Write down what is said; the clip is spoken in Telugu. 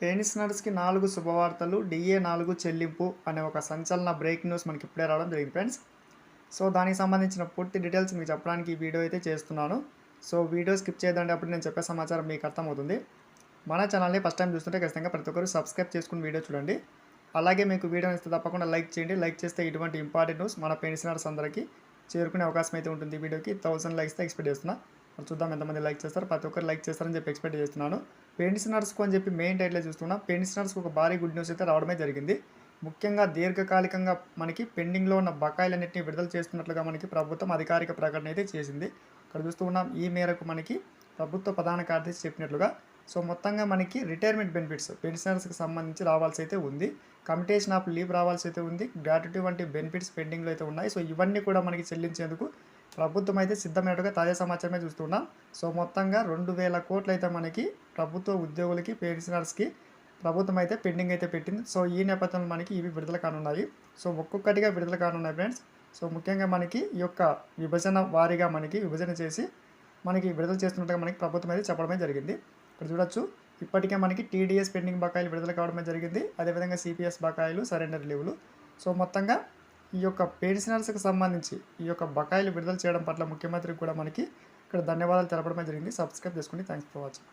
పెన్షనర్స్కి నాలుగు శుభవార్తలు డిఏ నాలుగు చెల్లింపు అనే ఒక సంచలన బ్రేక్ న్యూస్ మనకి ఇప్పుడే రావడం జరిగింది ఫ్రెండ్స్. సో దానికి సంబంధించిన పూర్తి డీటెయిల్స్ మీకు చెప్పడానికి ఈ వీడియో అయితే చేస్తున్నాను. సో వీడియో స్కిప్ చేయదండి అప్పుడు నేను చెప్పే సమాచారం మీకు అర్థమవుతుంది. మన ఛానల్ని ఫస్ట్ టైం చూస్తుంటే ఖచ్చితంగా ప్రతి ఒక్కరు సబ్స్క్రైబ్ చేసుకుని వీడియో చూడండి. అలాగే మీకు వీడియో ఇస్తే తప్పకుండా లైక్ చేయండి. లైక్ చేస్తే ఇటువంటి ఇంపార్టెంట్ న్యూస్ మన పెన్షనర్స్ అందరికీ చేరుకునే అవకాశం అయితే ఉంటుంది వీడియోకి. థౌసండ్ లైక్స్ ఎక్స్పెక్ట్ చేస్తున్నా. మరి చూద్దాం ఎంతమంది లైక్ చేస్తారు. ప్రతి ఒక్కరు లైక్ చేస్తారని చెప్పి ఎక్స్పెక్ట్ చేస్తున్నాను. పెన్షనర్స్కు అని చెప్పి మెయిన్ టైటిల్ చూస్తున్నా. పెన్షనర్స్కి ఒక భారీ గుడ్ న్యూస్ అయితే రావడమే జరిగింది. ముఖ్యంగా దీర్ఘకాలికంగా మనకి పెండింగ్లో ఉన్న బకాయిలన్నింటినీ విడుదల చేస్తున్నట్లుగా మనకి ప్రభుత్వం అధికారిక ప్రకటన అయితే చేసింది. ఇక్కడ చూస్తూ ఉన్నాం ఈ మేరకు మనకి ప్రభుత్వ ప్రధాన కార్యదర్శి చెప్పినట్లుగా సో మొత్తంగా మనకి రిటైర్మెంట్ బెనిఫిట్స్ పెన్షనర్స్కి సంబంధించి రావాల్సి అయితే ఉంది. కమిటేషన్ ఆఫ్ లీవ్ రావాల్సి అయితే ఉంది. గ్రాట్యుటీ వంటి బెనిఫిట్స్ పెండింగ్లో అయితే ఉన్నాయి. సో ఇవన్నీ కూడా మనకి చెల్లించేందుకు ప్రభుత్వం అయితే సిద్ధమైనట్టుగా తాజా సమాచారమే చూస్తున్నాం. సో మొత్తంగా రెండు వేల కోట్లు అయితే మనకి ప్రభుత్వ ఉద్యోగులకి పెన్షనర్స్కి ప్రభుత్వం అయితే పెండింగ్ అయితే పెట్టింది. సో ఈ నేపథ్యంలో మనకి ఇవి విడుదల కానున్నాయి. సో ఒక్కొక్కటిగా విడుదల కానున్నాయి ఫ్రెండ్స్. సో ముఖ్యంగా మనకి ఈ యొక్క విభజన వారీగా మనకి విభజన చేసి మనకి విడుదల చేస్తున్నట్టుగా మనకి ప్రభుత్వం అయితే చెప్పడమే జరిగింది. ఇక్కడ చూడొచ్చు. ఇప్పటికే మనకి టీడీఎస్ పెండింగ్ బకాయిలు విడుదల కావడమే జరిగింది. అదేవిధంగా సిపిఎస్ బకాయిలు సరెండర్ లీవులు. సో మొత్తంగా ఈ యొక్క పెన్షనర్స్కి సంబంధించి ఈ యొక్క బకాయిలు విడుదల చేయడం పట్ల ముఖ్యమంత్రికి కూడా మనకి ఇక్కడ ధన్యవాదాలు తెలపడమే జరిగింది. సబ్స్క్రైబ్ చేసుకోండి థ్యాంక్స్ ఫర్ వాచింగ్